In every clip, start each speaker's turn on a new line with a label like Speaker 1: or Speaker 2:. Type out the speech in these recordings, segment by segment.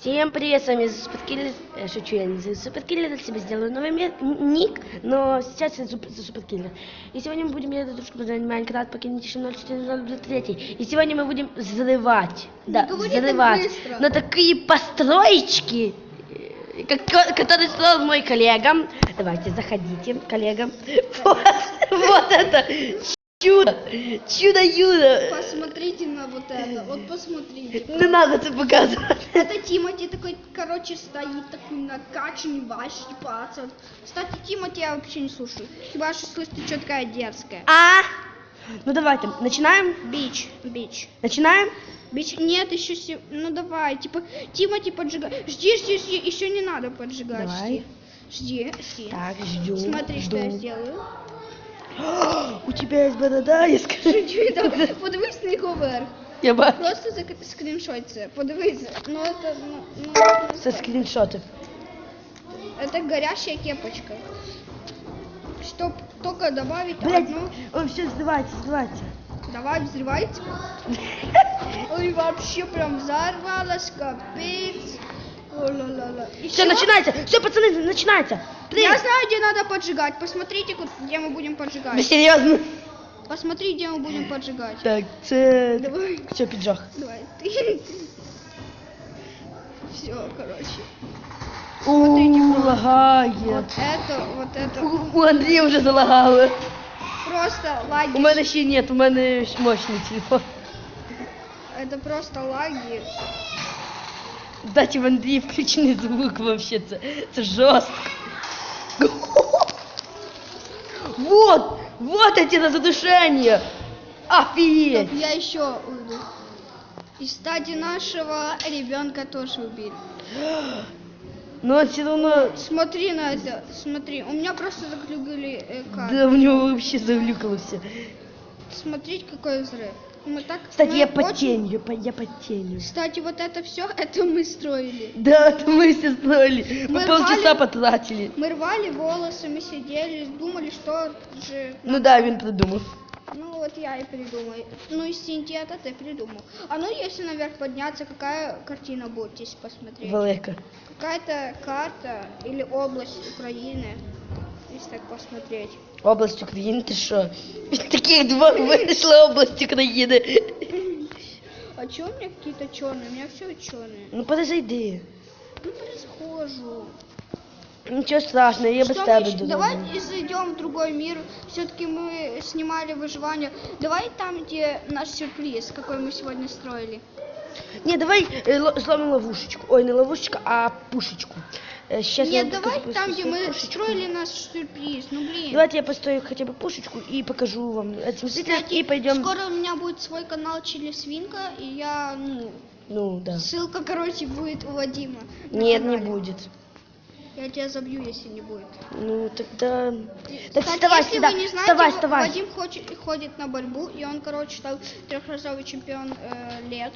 Speaker 1: Всем привет, с вами Суперкиллер. Э, Шучу, я не Суперкиллер, себе сделаю новый ми- н- ник, но сейчас я Суперкиллер. И сегодня мы будем играть дружку на Майнкрафт по Кинетишн 0403. И сегодня мы будем взрывать. Да,
Speaker 2: говори
Speaker 1: взрывать. На такие построечки, э, как- которые строил мой коллега. Давайте, заходите, коллега. Вот, вот это чудо, чудо-юдо.
Speaker 2: Посмотрите на вот это, вот посмотрите.
Speaker 1: Не надо это показывать.
Speaker 2: Это Тимати такой, короче, стоит такой накачанный, вообще пацан. Кстати, Тимати я вообще не слушаю. Хиба что слышите, что такая дерзкая.
Speaker 1: А? Ну давайте, начинаем?
Speaker 2: Бич, бич.
Speaker 1: Начинаем?
Speaker 2: Бич, нет, еще се... Ну давай, типа, Тимати поджигай. Жди, жди, жди, еще не надо поджигать.
Speaker 1: Давай.
Speaker 2: Жди, жди, жди.
Speaker 1: Так, ждем.
Speaker 2: Смотри, что я
Speaker 1: жду.
Speaker 2: сделаю.
Speaker 1: У тебя есть борода, я скажу.
Speaker 2: Чуть там, подивись на його вверх.
Speaker 1: Я ба...
Speaker 2: Просто за скріншот це. Подивись. Ну это, ну, ну, ну,
Speaker 1: Со скриншотов.
Speaker 2: это горящая кепочка. Чтоб только добавить
Speaker 1: Блять,
Speaker 2: одну.
Speaker 1: ой, все, сдавайте, сдавайте.
Speaker 2: Давай взрывайте. Ой, вообще прям взорвалась, капец. О-ла-ла-ла. И
Speaker 1: Все,
Speaker 2: всё?
Speaker 1: начинается. Все, пацаны, начинается.
Speaker 2: Я знаю, где надо поджигать. Посмотрите, ку- где мы будем
Speaker 1: Вы
Speaker 2: поджигать.
Speaker 1: серьезно?
Speaker 2: Посмотри, где мы будем поджигать.
Speaker 1: Так, це...
Speaker 2: Давай.
Speaker 1: Все, піджог.
Speaker 2: Давай, ты. Все, короче.
Speaker 1: Ууу, лагає.
Speaker 2: Вот это, вот это.
Speaker 1: У, у Андрія вже залагало.
Speaker 2: Просто лаги.
Speaker 1: У мене ще нет, у мене ж мощний телефон.
Speaker 2: Это просто лаги.
Speaker 1: Кстати, в Андрії включений звук вообще, це, це жорстко. Вот, вот эти на задушение. Офигеть.
Speaker 2: Я еще уйду. И, кстати, нашего ребенка тоже убили.
Speaker 1: Но все равно,
Speaker 2: Смотри на это, смотри. У меня просто заглюкали э, карты.
Speaker 1: да, у него вообще завлюкало все.
Speaker 2: Смотрите, какой взрыв. Мы так.
Speaker 1: Кстати,
Speaker 2: мы
Speaker 1: я под
Speaker 2: очень-
Speaker 1: тенью, я под, тенью.
Speaker 2: Кстати, вот это все, это мы строили.
Speaker 1: Да, это мы все строили. Мы
Speaker 2: Мы
Speaker 1: полчаса
Speaker 2: рвали-
Speaker 1: потратили.
Speaker 2: Мы рвали волосы, мы сидели, думали, что же...
Speaker 1: Ну да, він придумав.
Speaker 2: Ну вот я и придумал. Ну из синтета ты придумал. А ну если наверх подняться, какая картина будет, если посмотреть?
Speaker 1: Велика.
Speaker 2: Какая-то карта или область Украины, если так посмотреть.
Speaker 1: Область України, ти що? Від таких двох вийшла область України.
Speaker 2: А чё у меня какие-то черные? У меня все черные.
Speaker 1: Ну подожди.
Speaker 2: Ну происхожу.
Speaker 1: Нічого страшного, я без
Speaker 2: Что мы
Speaker 1: тебе
Speaker 2: ещё-
Speaker 1: додому.
Speaker 2: Давай зайдем в другой мир. Все-таки мы снимали выживание. Давай там, где наш сюрприз, какой мы сегодня строили.
Speaker 1: Ні, давай е, ло- зломимо ловушечку. Ой, не ловушечку, а пушечку. Щас я
Speaker 2: Нет, давай там, где мы
Speaker 1: пушечку.
Speaker 2: строили наш сюрприз. Ну блин.
Speaker 1: Давайте я построю хотя бы пушечку и покажу вам.
Speaker 2: Кстати,
Speaker 1: И пойдем.
Speaker 2: скоро у меня будет свой канал Чили Свинка, и я, ну,
Speaker 1: Ну, да.
Speaker 2: ссылка, короче, будет у Вадима.
Speaker 1: Нет, не
Speaker 2: канале.
Speaker 1: будет.
Speaker 2: Я тебя забью, если не будет.
Speaker 1: Ну, тогда... Так
Speaker 2: Кстати,
Speaker 1: вставай
Speaker 2: если
Speaker 1: сюда,
Speaker 2: вы не знаете,
Speaker 1: вставай, вставай.
Speaker 2: Вадим хочет, ходит на борьбу, и он, короче, стал трехразовый чемпион э, лет.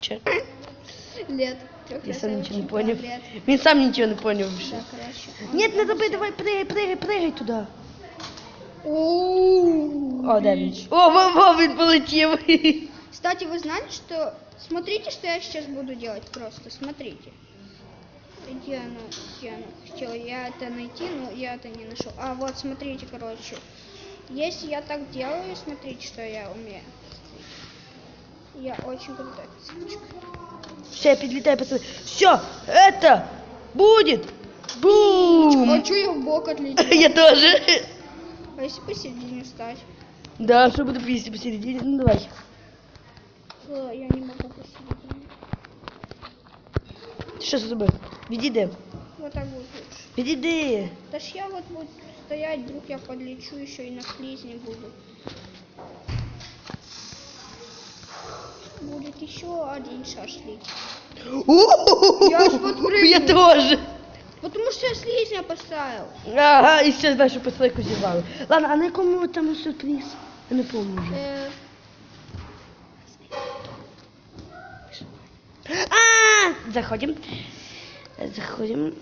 Speaker 1: Че?
Speaker 2: Лет.
Speaker 1: Я сам
Speaker 2: Трехразовый
Speaker 1: ничего не
Speaker 2: чемпион
Speaker 1: понял.
Speaker 2: Лет.
Speaker 1: Він сам ничего не понял вообще.
Speaker 2: Да, короче. он-
Speaker 1: Нет, не
Speaker 2: он
Speaker 1: забей,
Speaker 2: всё.
Speaker 1: давай, прыгай, прыгай, прыгай туда.
Speaker 2: Оу,
Speaker 1: О, да, він. О, во, во, він полетів.
Speaker 2: Кстати, вы знали, что... Смотрите, что я сейчас буду делать просто. Смотрите. Где оно? Где оно? Хотела я это найти, но я это не нашел. А, вот, смотрите, короче. Если я так делаю, смотрите, что я умею. Я очень крутой пацанчик.
Speaker 1: Все, підлітай, пацани. Все, это будет бум.
Speaker 2: А чё я в бок отлетел?
Speaker 1: Я тоже.
Speaker 2: А если посередине встать?
Speaker 1: Да, что буду писать посередине? Ну, давай.
Speaker 2: Э, Я не могу посередине.
Speaker 1: Що з тобою? Відійди.
Speaker 2: Вот так будет лучше.
Speaker 1: Відійди.
Speaker 2: Да ж я вот буду стоять, вдруг я подлечу еще и на слизне буду. Будет еще один шашлик. Я ж подпрыгнул.
Speaker 1: Я тоже.
Speaker 2: Потому что я слизня поставил.
Speaker 1: Ага, і ще нашу посилку зірвали. Ладно, а на якому там сюрприз? Я не пам'ятаю вже. А, заходим. Заходим.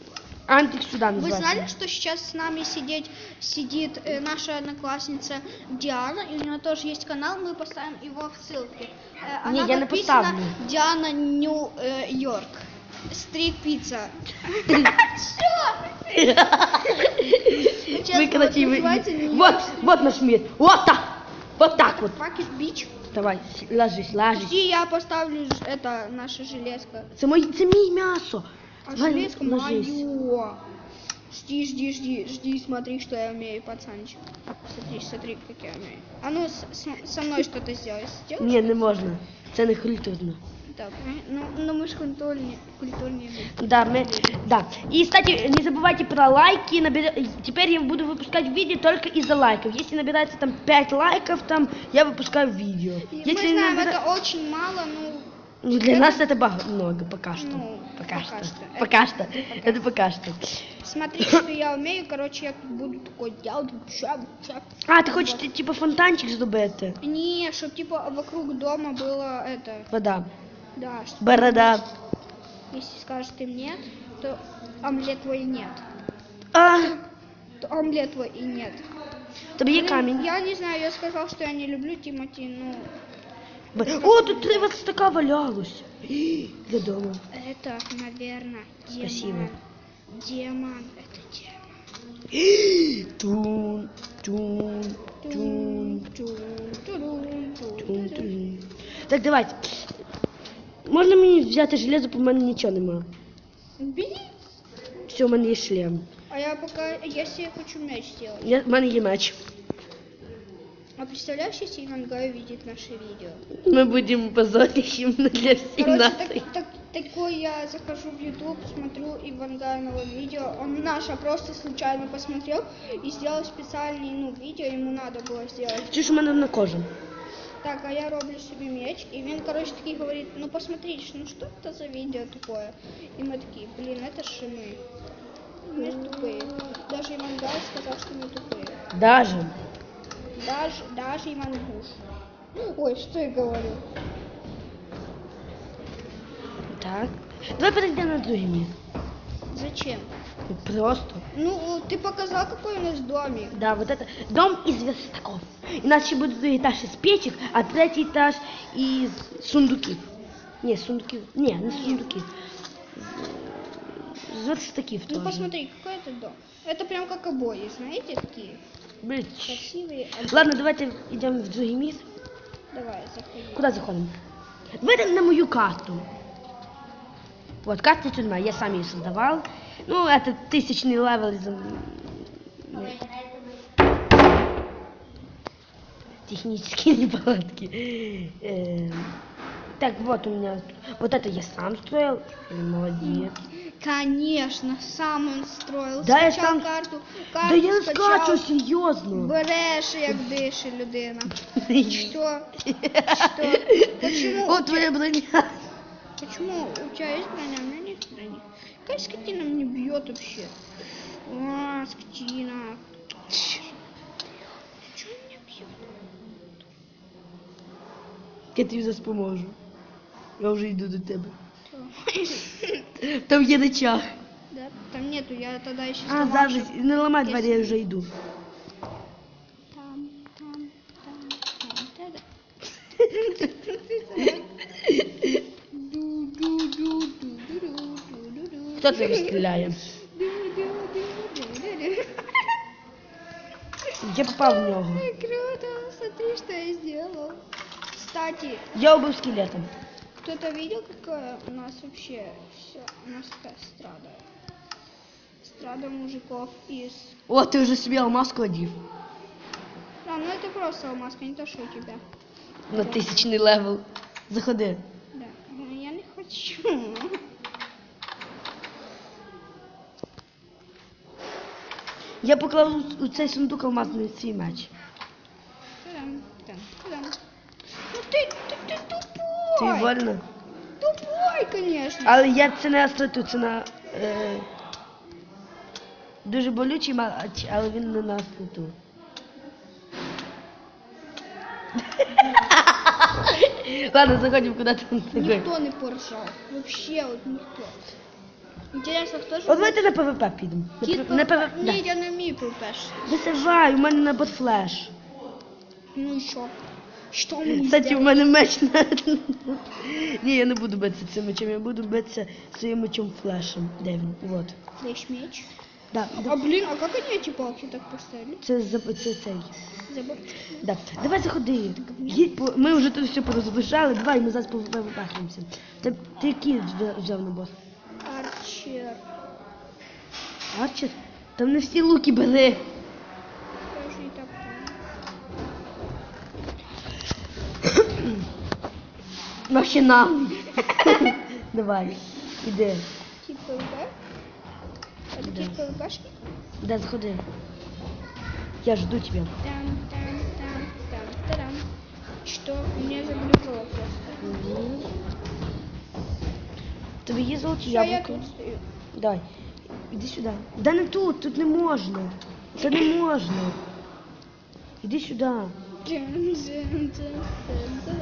Speaker 1: Антик сюда
Speaker 2: Вы
Speaker 1: называется.
Speaker 2: знали, что сейчас с нами сидеть, сидит э, наша одноклассница Диана, и у нее тоже есть канал, мы поставим его в ссылке. Э,
Speaker 1: Не, я не поставлю.
Speaker 2: Диана Нью-Йорк. Стрит пицца.
Speaker 1: Вы, вы-
Speaker 2: Нью-Йорк.
Speaker 1: Вот, вот наш мир. Вот так. Вот так вот.
Speaker 2: Пакет бич.
Speaker 1: Давай, ложись, ложись.
Speaker 2: Подожди, я поставлю это наша железка.
Speaker 1: Це моє, це мій м'ясо.
Speaker 2: А железка
Speaker 1: ложись.
Speaker 2: мое. Жди, жди, жди, жди, смотри, что я умею, пацанчик. Смотри, смотри, как я умею. А ну, с- с- со мной что-то сделай. Сделай?
Speaker 1: Ні, не можна. Це не культурно.
Speaker 2: Так, ну, ну мы же культурнее люди.
Speaker 1: Да, мы, да. И, кстати, не забывайте про лайки. Набер... Теперь я буду выпускать видео только из-за лайков. Если набирается там 5 лайков, там я выпускаю видео. Если
Speaker 2: мы знаем,
Speaker 1: набира-
Speaker 2: это очень мало, ну,
Speaker 1: Ну, для
Speaker 2: это-
Speaker 1: нас это бага- много, пока что.
Speaker 2: Ну,
Speaker 1: пока,
Speaker 2: пока
Speaker 1: что.
Speaker 2: что.
Speaker 1: Пока
Speaker 2: Это-
Speaker 1: что.
Speaker 2: пока
Speaker 1: Это пока что.
Speaker 2: смотри, что я умею, короче, я тут буду такой делать, чак, чак.
Speaker 1: А, ты хочешь ти- типа фонтанчик зробити?
Speaker 2: Не, чтобы типа вокруг дома было это,
Speaker 1: Вода.
Speaker 2: да, чтоб-
Speaker 1: Борода.
Speaker 2: если скажешь ты нет, то омлет твой нет.
Speaker 1: А,
Speaker 2: То омлет твой и нет.
Speaker 1: тобі є
Speaker 2: Блин,
Speaker 1: камінь.
Speaker 2: Я не знаю, я сказал, что я не люблю Тимати, ну,
Speaker 1: Б- О, тут три така валялось. Ій, Для дому.
Speaker 2: это, наверное, демон.
Speaker 1: Спасибо.
Speaker 2: Демон, это демон.
Speaker 1: Ій, Тун, тун, тун,
Speaker 2: Тун, тун, турун, тун,
Speaker 1: тун,
Speaker 2: турун.
Speaker 1: тун. Так, давайте. Можна мені взяти железо, бо в мене нічого нема.
Speaker 2: Бери.
Speaker 1: Все, у мене є шлем.
Speaker 2: А я пока, я себе хочу мяч сделать.
Speaker 1: Я, в мене є меч.
Speaker 2: А представляешь, если Иван Гай увидит наше видео?
Speaker 1: Ми будемо позорищем для всіх
Speaker 2: Короче,
Speaker 1: націй.
Speaker 2: так, так, такой я захожу в YouTube, смотрю Иван Гайного видео. Он наше просто случайно посмотрел и сделал специальный, ну, видео, ему надо было сделать.
Speaker 1: Чи ж у мене на кожен?
Speaker 2: Так, а я роблю себе меч, и він, короче, такий говорит, ну посмотрите, ну что это за видео такое? И мы такие, блин, это же мы. Мы ж тупые. Даже Иван Гай сказал, что мы тупые.
Speaker 1: Даже.
Speaker 2: Даже, даже Иван Буш. Ой, что я говорю?
Speaker 1: Так. Давай перейдемо на другий мір.
Speaker 2: Зачем?
Speaker 1: Ну, Просто.
Speaker 2: Ну, ты показал, какой у нас домик.
Speaker 1: Да, вот это дом из верстаков. У нас ще буде другий етаж із печек, а третій етаж із сундуків. Ні, сундуків. Ні, не сундуків. З верстаків
Speaker 2: Ну,
Speaker 1: теж.
Speaker 2: посмотри, какой это дом. Это прям как обои, знаете, такие Красивые. обои.
Speaker 1: Ладно, давайте йдемо в другий мір.
Speaker 2: Давай, заходи.
Speaker 1: Куди заходимо? Давайте на мою карту. Вот, карта тюрьма, я сам ее создавал. Ну, это тысячный левел из... Технические неполадки. Так, вот у меня... Вот это я сам строил. Молодец.
Speaker 2: Конечно, сам он строил.
Speaker 1: Да, я сам-
Speaker 2: карту.
Speaker 1: Да
Speaker 2: карту
Speaker 1: я не
Speaker 2: скачал.
Speaker 1: скачу, серьезно.
Speaker 2: Береш, як дише людина. Что? Что? Почему?
Speaker 1: Вот твоя броня.
Speaker 2: Почему у тебя есть броня, у меня нет брони? Какая скотина мне бьет вообще? А, скотина. Чего меня бьет?
Speaker 1: Я тобі зараз поможу. Я вже йду до тебе. Там є ночах.
Speaker 2: Да, там нету, я тогда еще
Speaker 1: А, зараз не ламай двері, я вже йду.
Speaker 2: Там, там, там, там, та-да. Ду-ду-ду-ду-ду-ду-ду-ду.
Speaker 1: Хто тебе стріляє?
Speaker 2: Ду-ду-ду-ду-ду.
Speaker 1: Я попав в нього.
Speaker 2: Ой, Круто, смотри, что я сделал. Кстати,
Speaker 1: Я убив скелетом.
Speaker 2: кто-то видел, какое у нас вообще все? У нас такая страда. Страда мужиков из...
Speaker 1: О, ти вже собі алмазку одів.
Speaker 2: Да, ну это просто алмазка, не то, что у тебя.
Speaker 1: На тисячний левел. Заходи.
Speaker 2: Да, ну, я не хочу.
Speaker 1: Я поклав у- у цей сундук алмазний свій меч.
Speaker 2: Та-дам, та-дам, та-дам. Ну ты, ты, ты
Speaker 1: Ти
Speaker 2: тупой.
Speaker 1: вольно.
Speaker 2: Тупой, конечно.
Speaker 1: Але я це не остроту, це на. Е, дуже болючий, ма- а ч- але він не на остроту. Ладно, заходимо куди.
Speaker 2: Никто не поржал. Вообще вот никто. Интересно, хто ж...
Speaker 1: От давайте на ПВП підемо. На
Speaker 2: Кіт
Speaker 1: П- На ПВП.
Speaker 2: Ні,
Speaker 1: Да.
Speaker 2: я не вмію ПВП.
Speaker 1: Висивай, у мене на ботфлеш.
Speaker 2: Ну і що? Що мені
Speaker 1: Кстати, у мене меч на. Ні, я не буду битися цим мечем, я буду битися своїм мечом флешем. Де він? Вот.
Speaker 2: Флеш меч.
Speaker 1: Да,
Speaker 2: А
Speaker 1: да.
Speaker 2: блин, а как они эти палки так поставили?
Speaker 1: Це, за- це цей.
Speaker 2: Забор.
Speaker 1: Да. Давай заходи. Їдь по... Ми вже тут все порозближали, давай ми зараз повипахнемося. Ти, ти який взя- взяв на бос?
Speaker 2: Арчер.
Speaker 1: Арчер? Там не всі луки бери. Машина. Давай, іди.
Speaker 2: Кит ПВП? Это
Speaker 1: Да.
Speaker 2: кит ПВПшник?
Speaker 1: Да, заходи. Я жду тебя.
Speaker 2: Там, там, там, там, тарам. Что? Меня заглючило просто.
Speaker 1: Тобі є золоті
Speaker 2: Всё, я
Speaker 1: яблука?
Speaker 2: тут стою.
Speaker 1: Дай. Іди сюди. Да не тут, тут не можна. Це не можна. Іди сюди.
Speaker 2: Джин, джин, джин, джин, джин.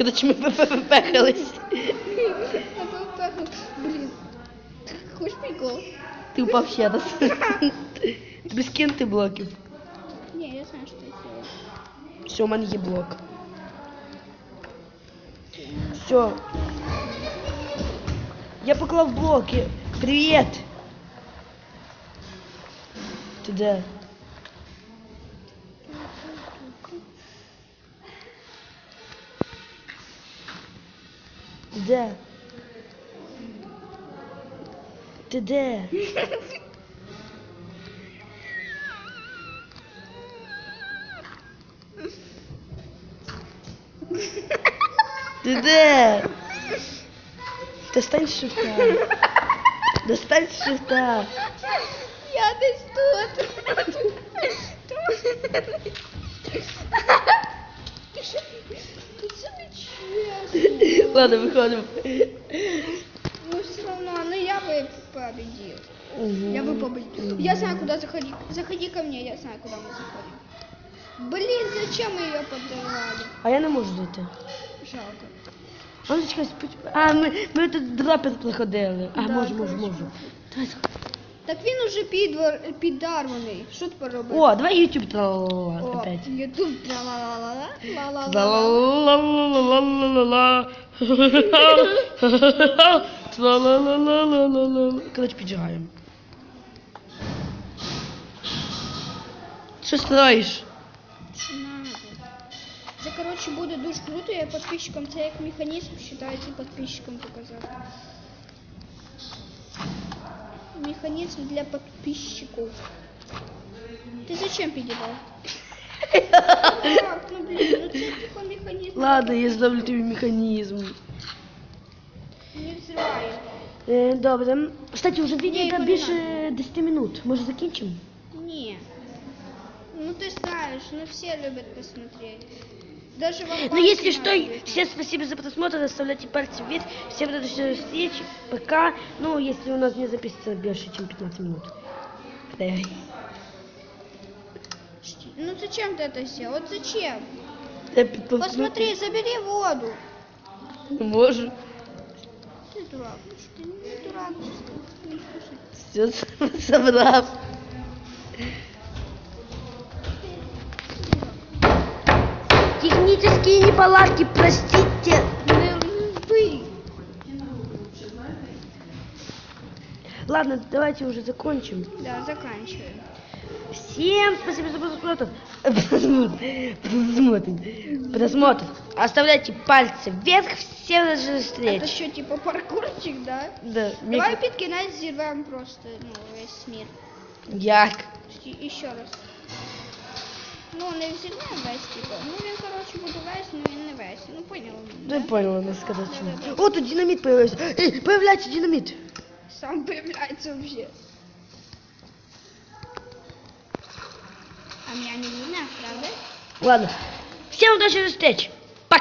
Speaker 1: Короче, ми попехались.
Speaker 2: Блин. Хочешь прикол?
Speaker 1: Ти упав ще раз. Тобі скинути блоків.
Speaker 2: Не, я знаю, что я сделаю.
Speaker 1: Все, у мене є блок. Все. Я поклав блоки. Привіт. Ти де? Ти Де? Ти де? Ти де? Достань з шифта. Достань з шифта.
Speaker 2: Я десь тут. Тут
Speaker 1: Ладно, виходимо.
Speaker 2: Ну все равно, ну я бы победил. Я бы победил. Я знаю, куда заходи. Заходи ко мне, я знаю, куда мы заходим. Блин, зачем мы ее подорвали?
Speaker 1: А я не можу зайти.
Speaker 2: Жалко.
Speaker 1: А ну чекай, споч- А, ми, ми тут драпер проходили. А,
Speaker 2: Да,
Speaker 1: можу, можу,
Speaker 2: коротше.
Speaker 1: можу. Давай заходи.
Speaker 2: Так він уже підвар, піддарваний. Що тепер робити?
Speaker 1: О, давай YouTube тралала
Speaker 2: О,
Speaker 1: опять.
Speaker 2: Ютуб тра-ла-ла-ла-ла, ла-ла-ла-ла.
Speaker 1: Ла-ла-ла-ла-ла-ла-ла. Тра-ла-ла-ла-ла-ла-ла. Короче, піджигаємо. Що строїш?
Speaker 2: Що надо? Це, коротше, буде дуже круто, я підписчикам це як механізм вважається підписчикам показати. Механізм для підписчиків. Ти зачем підібав?
Speaker 1: Ладно, я зроблю тобі механізм.
Speaker 2: Не взриває.
Speaker 1: Е, добре. Кстати, вже
Speaker 2: Ні,
Speaker 1: відео
Speaker 2: його не
Speaker 1: більше 10 минут. Може закінчимо?
Speaker 2: Не. Ну ты знаешь, ну все любят посмотреть. Даже вам
Speaker 1: Ну, если что, всем спасибо за просмотр, оставляйте пальцы вверх. Всем до следующей встречи. Пока. Ну, если у нас не записывается больше, чем 15 минут. Давай.
Speaker 2: Ну зачем ты это сделал? Вот зачем?
Speaker 1: Я.
Speaker 2: Посмотри, забери воду.
Speaker 1: Не можу.
Speaker 2: Ты дурак. Ты не дурак. не слушай.
Speaker 1: Все забрав. Технические неполадки, простите. Ладно, давайте уже закончим.
Speaker 2: Да, заканчиваем.
Speaker 1: Всем спасибо за просмотр. Просмотр. Просмотр. Оставляйте пальцы вверх. Всем до
Speaker 2: Это
Speaker 1: встречи.
Speaker 2: что, типа паркурчик, да?
Speaker 1: Да,
Speaker 2: Давай
Speaker 1: микро-
Speaker 2: підкинай взірвем просто, ну, весь мир.
Speaker 1: Як?
Speaker 2: Почти Еще раз. Ну, не взірвем весь, типа. Ну, він, коротше, буде весь, ну він не весь. Ну, поняла.
Speaker 1: Ну, я поняла, надо сказать чему. О, тут динамит появился. Эй, появляется динамит.
Speaker 2: сам появляется вообще. А меня не видно, правда?
Speaker 1: Ладно. Всем удачи до встречи.